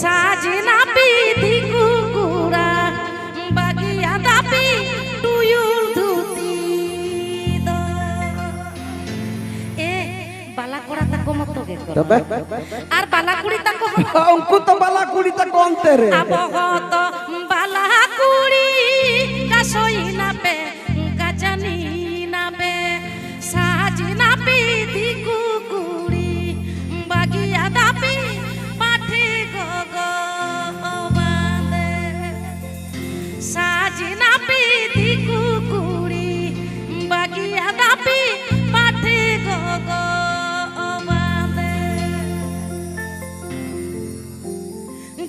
সাজনা পিধি কুকুরা বাগিয়া দাপি টুয়ুর ধুতি এ বালা করা তাকো মতো গে তবে? আর বালা কুড়ি তাকো উনকু তো বালা কুড়ি তা কমতে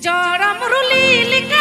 জড় মুরলি লিকা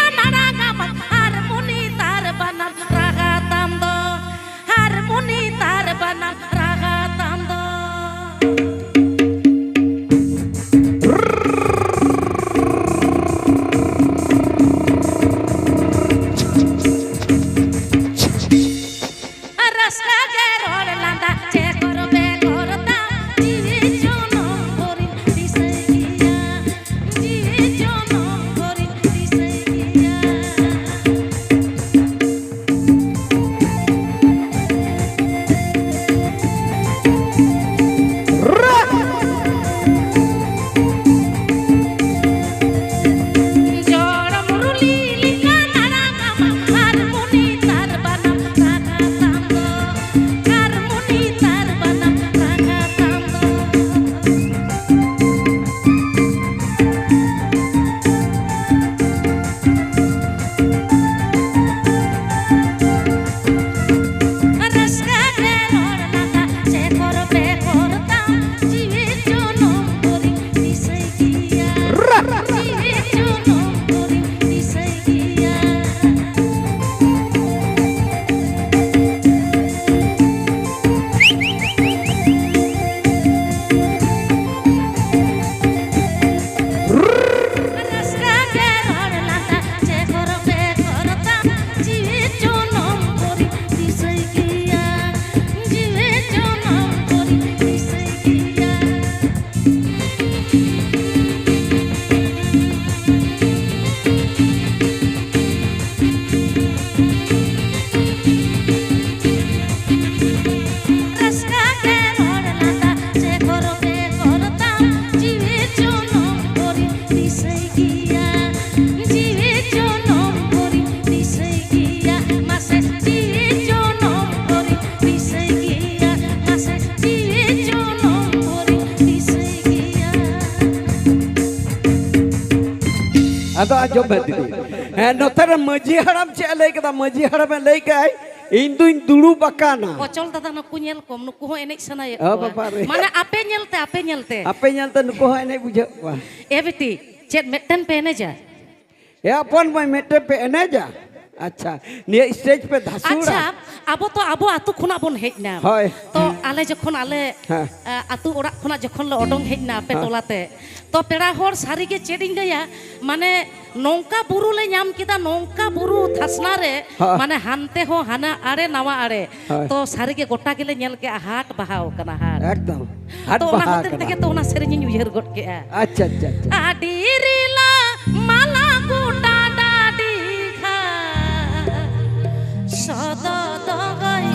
ᱥᱟᱫᱟ ᱟᱡᱚᱵ ᱵᱮᱫᱤ ᱦᱮᱸ ᱱᱚᱛᱮ ᱨᱮ ᱢᱟᱹᱡᱷᱤ ᱦᱟᱲᱟᱢ ᱪᱮᱫ ᱞᱟᱹᱭ ᱠᱮᱫᱟ ᱢᱟᱹᱡᱷᱤ ᱦᱟᱲᱟᱢᱮ ᱞᱟᱹᱭ ᱠᱟᱜᱼᱟᱭ ᱤᱧ ᱫᱩᱧ ᱫᱩᱲᱩᱵ ᱟᱠᱟᱱᱟ ᱚᱪᱚᱞ ᱫᱟᱫᱟ ᱱᱩᱠᱩ ᱧᱮᱞ ᱠᱚᱢ ᱱᱩᱠᱩ ᱦᱚᱸ ᱮᱱᱮᱡ ᱥᱮᱨᱮᱧ ᱥᱟᱱᱟᱭᱮᱫ ᱠᱚᱣᱟ ᱦᱮᱸ ᱱᱩᱠᱩ ᱦᱚᱸ ᱮᱱᱮᱡ ᱥᱮᱨᱮᱧ ᱥᱟᱱᱟᱭᱮᱫ ᱠᱚᱣᱟ ᱦᱮᱸ ᱵᱟᱵᱟ ᱨᱮ ᱢᱟᱱᱮ ᱟᱯᱮ ᱧᱮᱞ ᱛᱮᱜᱮ ᱱᱩᱠᱩ ᱦᱚᱸ ᱮᱱᱮᱡ ᱥᱮᱨᱮᱧ ᱥᱟᱱᱟᱭᱮᱫ ᱠᱚᱣᱟ ᱦᱮᱸ ᱵᱟᱵᱟ ᱨᱮ ᱢᱟᱱᱮ ᱟᱯᱮ ᱧᱮᱞ ᱛᱮ ᱟᱯᱮ ᱧᱮᱞ ᱛᱮ ᱟᱯᱮ ᱧᱮᱞ ᱛᱮ ᱱᱩᱠᱩ ᱦᱚᱸ ᱮᱱᱮᱡ ᱵᱩᱡᱷᱟᱹᱜ ᱠᱟᱱᱟ ᱦᱮᱸ ᱵᱟᱵᱟ ᱨᱮ ᱢᱟᱱᱮ ᱟᱯᱮ ᱧᱮᱞ ᱛᱮ ᱟᱯᱮ ᱧᱮᱞ ᱛᱮ ᱮ ᱵᱤᱴᱤ ᱟᱯᱮ ᱧᱮᱞ ᱛᱮ ᱱᱩᱠᱩ ᱦᱚᱸ ᱮᱱᱮᱡ ᱵᱩᱡᱷᱟᱹᱜ ᱠᱟᱱᱟ ᱪᱮᱫ ᱢᱤᱫᱴᱮᱱ ᱯᱮ ᱮᱱᱮᱡᱟ ᱦᱮᱸ ᱵᱟᱵᱟ ᱨᱮ ᱢᱟᱱᱮ ᱟᱯᱮ ᱧᱮᱞ ᱛᱮ ᱟᱯᱮ ᱧᱮᱞ ᱛᱮ ᱱᱩᱠᱩ ᱦᱚᱸ ᱮᱱᱮᱡ ᱵᱩᱡᱷᱟᱹᱜ ᱠᱟᱱᱟ ᱪᱮᱫ ᱢᱤᱫᱴᱮᱱ ᱯᱮ ᱮᱱᱮᱡᱟ ᱮ ᱟᱯᱚᱱ ᱵᱟᱹᱧ ᱢᱤᱫᱴᱮᱱ ᱯᱮ ᱮᱱᱮᱡᱟ ᱦᱮᱸ ᱵᱟᱵᱟ ᱨᱮ ᱢᱟᱱᱮ ᱟᱯᱮ ᱧᱮᱞ ᱛᱮ ᱟᱯᱮ ᱧᱮᱞ ᱛᱮ ᱱᱩᱠᱩ ᱦᱚᱸ ᱮᱱᱮᱡ ᱵᱩᱡᱷᱟᱹᱜ ᱠᱟᱱᱟ ᱪᱮᱫ ᱢᱤᱫᱴᱮᱱ ᱯᱮ ᱮᱱᱮᱡᱟ ᱮ ᱟᱯᱚᱱ ᱵᱟᱹᱧ ᱢᱤᱫᱴᱮᱱ ᱯᱮ ᱮᱱᱮᱡᱟ ᱦᱮᱸ ᱵᱟᱵᱟ ᱨᱮ ᱢᱟᱱᱮ ᱟᱯᱮ ᱧᱮᱞ ᱛᱮ ᱟᱯᱮ ᱧᱮᱞ ᱛᱮ ᱱᱩᱠᱩ ᱦᱚᱸ ᱮᱱᱮᱡ ᱵᱩᱡᱷᱟᱹᱜ ᱠᱟᱱᱟ ᱪᱮᱫ ᱢᱤᱫᱴᱮᱱ ᱯᱮ ᱮᱱᱮᱡᱟ ᱮ ᱟᱯᱚᱱ ᱵᱟᱹᱧ ᱢᱤᱫᱴᱮᱱ ᱯᱮ ᱮᱱᱮᱡᱟ ᱦᱮᱸ ᱵᱟᱵᱟ ᱨᱮ ᱢᱟᱱᱮ ᱟᱯᱮ ᱧᱮᱞ ᱛᱮ ᱟᱯᱮ ᱧᱮᱞ ᱛᱮ ᱱᱩᱠᱩ ᱦᱚᱸ ᱮᱱᱮᱡ ᱵᱩᱡᱷᱟᱹᱜ ᱠᱟᱱᱟ ᱪᱮᱫ ᱢᱤᱫᱴᱮᱱ ᱯᱮ ᱮᱱᱮᱡᱟ ᱮ ᱟᱯᱚᱱ ᱵᱟᱹᱧ ᱢᱤᱫᱴᱮᱱ ᱯᱮ ᱮᱱᱮᱡᱟ ᱦᱮᱸ ᱵᱟᱵᱟ ᱨᱮ ᱢᱟᱱᱮ ᱟᱯᱮ ᱧᱮᱞ ᱛᱮ ᱟᱯᱮ ᱧᱮᱞ আলে যখন আলে হ্যাঁ। আতু ওড়াগ খোনা যখন লে অডং হেজ না আপে টলাতে তো পেড়া হর সারিগে চেডিং দেয়া মানে নৌকা বুরু লে ñাম কেদা নৌকা বুরু থাসনা রে হ্যাঁ। মানে হানতে হো হানা আড়ে নাওয়া আড়ে। হয়। তো সারিগে গোটা গেলে ñেল কে হাট বাহাও কানা হাট একদম। হাট তো ওনা হতে থেকে তো ওনা সেরেঞ্জিং উইহার গট কেয়া আচ্ছা আচ্ছা আচ্ছা। আডি রিলা মালা গোটা ডাডি খা। সদ দগই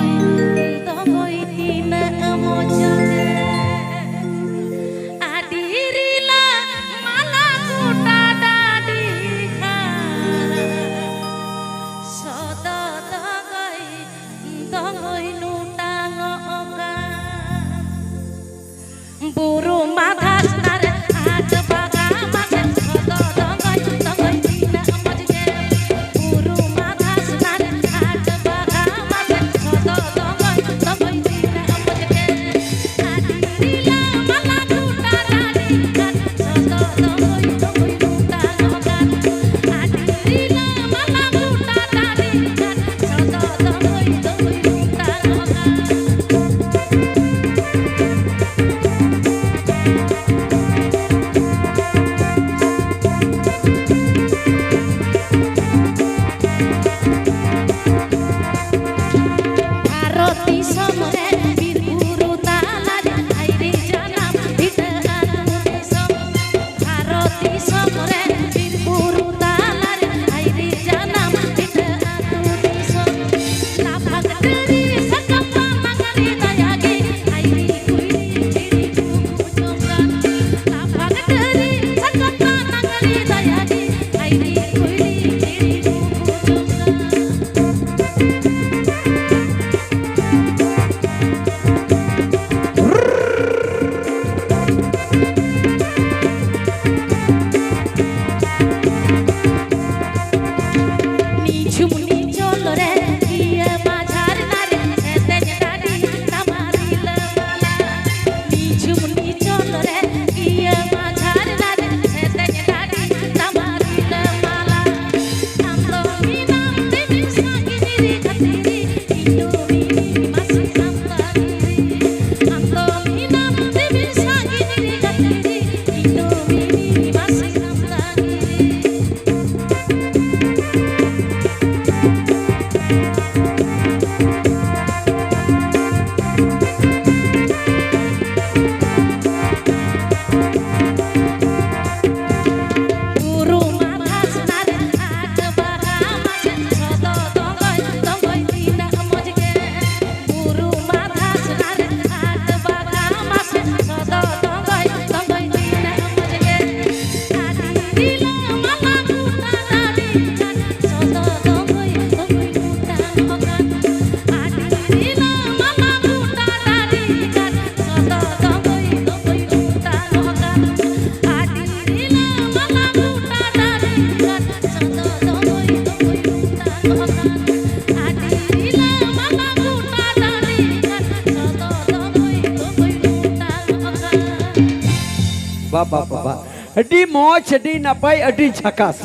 বাহ বাহ বাহ বাহ আডি মজ আডি নাপাই আডি ঝাকাস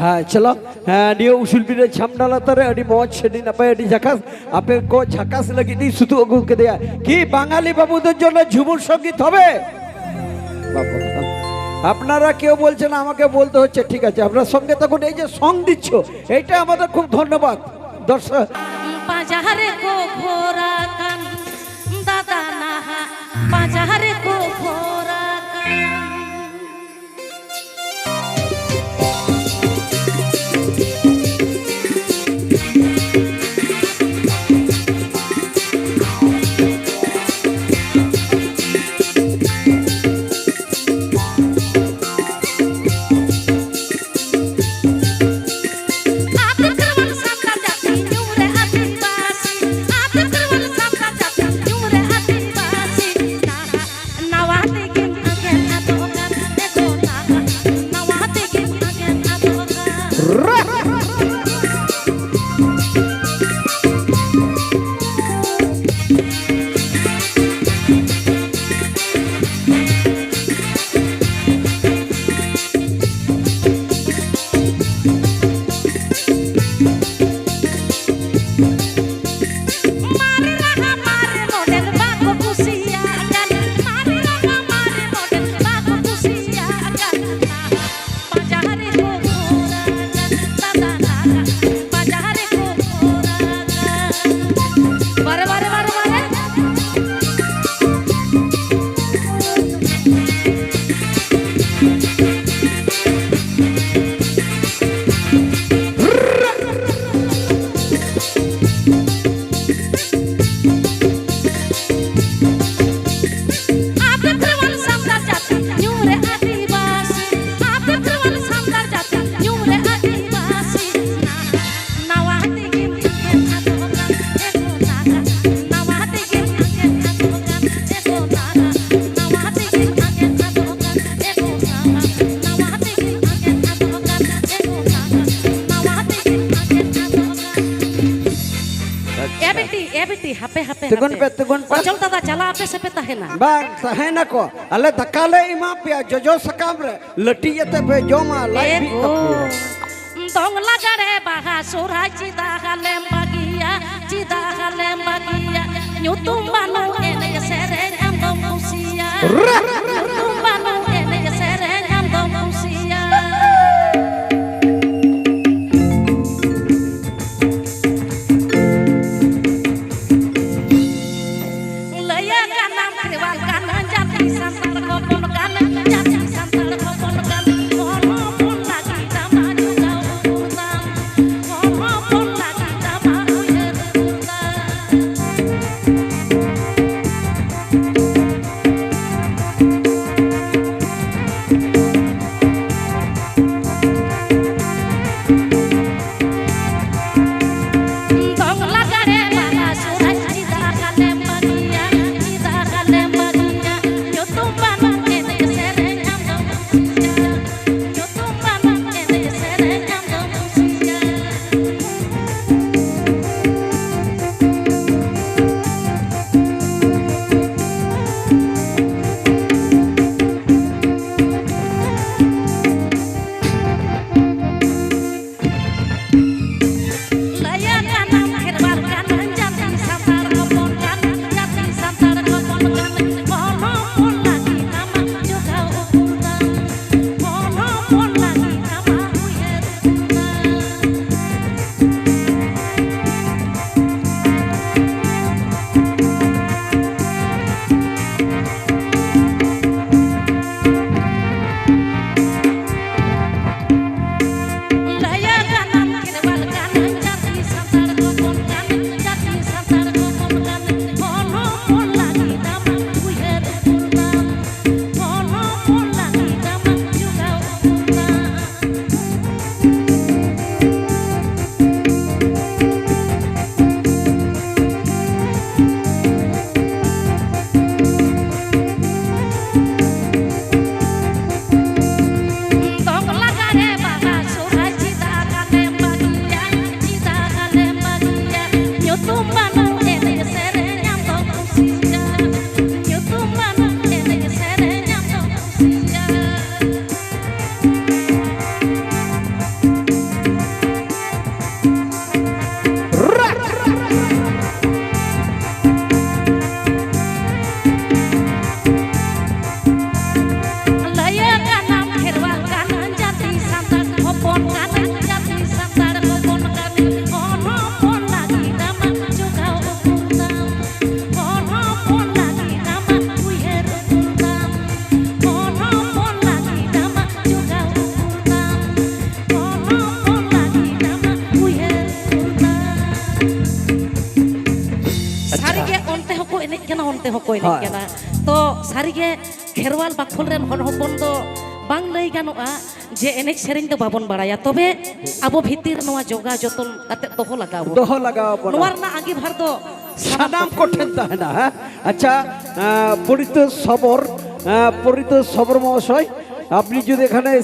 হ্যাঁ চলো হ্যাঁ নিয়ে উসুল বিরে ছামডালা তরে আডি মজ আডি নাপাই আডি ঝাকাস আপে কো ঝাকাস লাগি দি শুধু আগুন কে দেয়া কি বাঙালি বাবুদের জন্য ঝুমুর সংগীত হবে। আপনারা কেউ বলছেন আমাকে বলতে হচ্ছে ঠিক আছে আপনার সঙ্গে তখন এই যে সং দিচ্ছ এইটা আমাদের খুব ধন্যবাদ দর্শক বাজারে কো ঘোরা কান দাদা নাহা বাজারে बेटी ए बेटी हापे हापे तेगुन पे, तेगुन पे। चल दादा चला आपे से पे तहेना bang sahena ko ale dakale ima pia jojo sakam re lati yete pe joma lai bi Ego. Dong lagare baha surah cita halem bagia cita halem bagia nyutum banu ene sereng am dong usia nyutum ᱛᱮᱦᱚᱸ ᱠᱚ ᱮᱱᱮᱡ ᱦᱳᱭ᱾ ᱠᱟᱱᱟ ᱛᱚ ᱥᱟᱹᱨᱤᱜᱮ ᱠᱷᱮᱨᱣᱟᱞ ᱵᱟᱠᱷᱳᱞ ᱨᱮᱱ ᱦᱚᱲ ᱦᱚᱯᱚᱱ ᱫᱚ ᱵᱟᱝ ᱞᱟᱹᱭ ᱜᱟᱱᱚᱜᱼᱟ ᱡᱮ ᱮᱱᱮᱡ ᱥᱮᱨᱮᱧ ᱫᱚ ᱵᱟᱵᱚᱱ ᱵᱟᱲᱟᱭᱟ ᱛᱚᱵᱮ ᱟᱵᱚ ᱵᱷᱤᱛᱤᱨ ᱨᱮ ᱱᱚᱣᱟ ᱡᱚᱜᱟᱣ ᱡᱚᱛᱚᱱ ᱠᱟᱛᱮᱫ ᱫᱚᱦᱚ ᱞᱟᱜᱟᱣ ᱵᱚᱱᱟ দহ লাগাও বলো। ᱱᱚᱣᱟ ᱨᱮᱱᱟᱜ আঙ্গিভার ᱫᱚ সানাম কঠেন তাহলে হ্যাঁ আচ্ছা আহ, পরিত সবর আহ, পরিত সবর মহাশয় আপনি যদি এখানে এসে